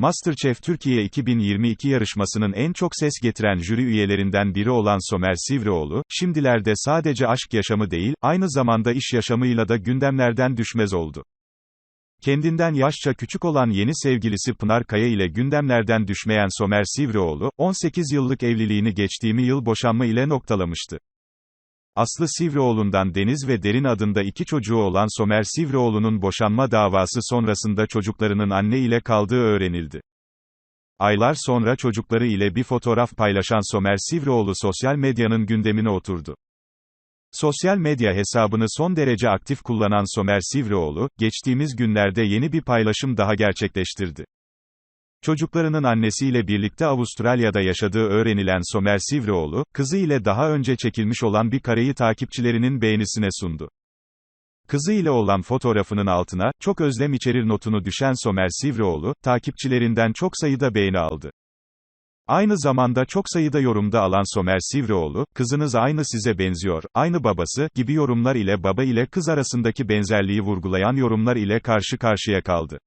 Masterchef Türkiye 2022 yarışmasının en çok ses getiren jüri üyelerinden biri olan Somer Sivrioğlu, şimdilerde sadece aşk yaşamı değil, aynı zamanda iş yaşamıyla da gündemlerden düşmez oldu. Kendinden yaşça küçük olan yeni sevgilisi Pınar Kaya ile gündemlerden düşmeyen Somer Sivrioğlu, 18 yıllık evliliğini geçtiğimi yıl boşanma ile noktalamıştı. Aslı Sivrioğlu'ndan Deniz ve Derin adında iki çocuğu olan Somer Sivrioğlu'nun boşanma davası sonrasında çocuklarının anne ile kaldığı öğrenildi. Aylar sonra çocukları ile bir fotoğraf paylaşan Somer Sivrioğlu sosyal medyanın gündemine oturdu. Sosyal medya hesabını son derece aktif kullanan Somer Sivrioğlu, geçtiğimiz günlerde yeni bir paylaşım daha gerçekleştirdi. Çocuklarının annesiyle birlikte Avustralya'da yaşadığı öğrenilen Somer Sivrioğlu, kızı ile daha önce çekilmiş olan bir kareyi takipçilerinin beğenisine sundu. Kızı ile olan fotoğrafının altına, çok özlem içerir notunu düşen Somer Sivrioğlu, takipçilerinden çok sayıda beğeni aldı. Aynı zamanda çok sayıda yorumda alan Somer Sivrioğlu, kızınız aynı size benziyor, aynı babası, gibi yorumlar ile baba ile kız arasındaki benzerliği vurgulayan yorumlar ile karşı karşıya kaldı.